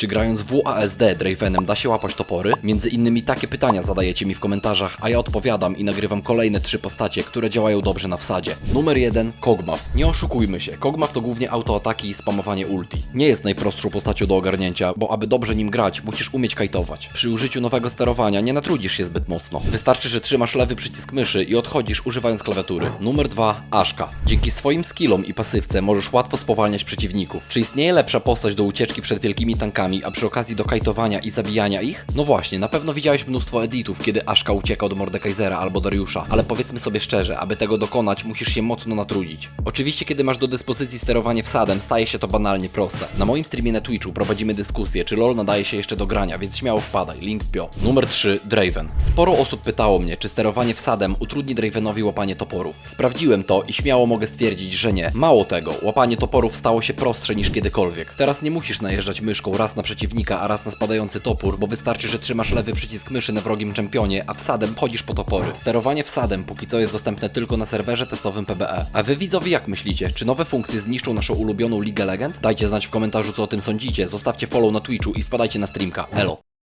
Czy grając w WASD Dravenem da się łapać topory? Między innymi takie pytania zadajecie mi w komentarzach, a ja odpowiadam i nagrywam kolejne trzy postacie, które działają dobrze na wsadzie. Numer jeden Kog'Maw. Nie oszukujmy się, Kog'Maw to głównie autoataki i spamowanie ulti. Nie jest najprostszą postacią do ogarnięcia, bo aby dobrze nim grać, musisz umieć kajtować. Przy użyciu nowego sterowania nie natrudzisz się zbyt mocno. Wystarczy, że trzymasz lewy przycisk myszy i odchodzisz używając klawiatury. Numer 2 Aszka. Dzięki swoim skillom i pasywce możesz łatwo spowalniać przeciwników. Czy istnieje lepsza postać do ucieczki przed wielkimi tankami, a przy okazji do kajtowania i zabijania ich? No właśnie, na pewno widziałeś mnóstwo editów, kiedy Aszka ucieka od Mordekaisera albo Dariusza, ale powiedzmy sobie szczerze, aby tego dokonać, musisz się mocno natrudzić. Oczywiście, kiedy masz do dyspozycji sterowanie wsadem, staje się to banalnie proste. Na moim streamie na Twitchu prowadzimy dyskusję, czy LoL nadaje się jeszcze do grania, więc śmiało wpadaj, link w bio. Numer 3, Draven. Sporo osób pytało mnie, czy sterowanie wsadem utrudni Dravenowi łapanie toporów. Sprawdziłem to i śmiało mogę stwierdzić, że nie. Mało tego, łapanie toporów stało się prostsze niż kiedykolwiek. Teraz nie musisz najeżdżać myszką raz na przeciwnika, a raz na spadający topór, bo wystarczy, że trzymasz lewy przycisk myszy na wrogim czempionie, a wsadem chodzisz po topory. Sterowanie wsadem póki co jest dostępne tylko na serwerze testowym PBE. A wy widzowie jak myślicie, czy nowe funkcje zniszczą naszą ulubioną Ligę Legend? Dajcie znać w komentarzu co o tym sądzicie, zostawcie follow na Twitchu i wpadajcie na streamka. Elo.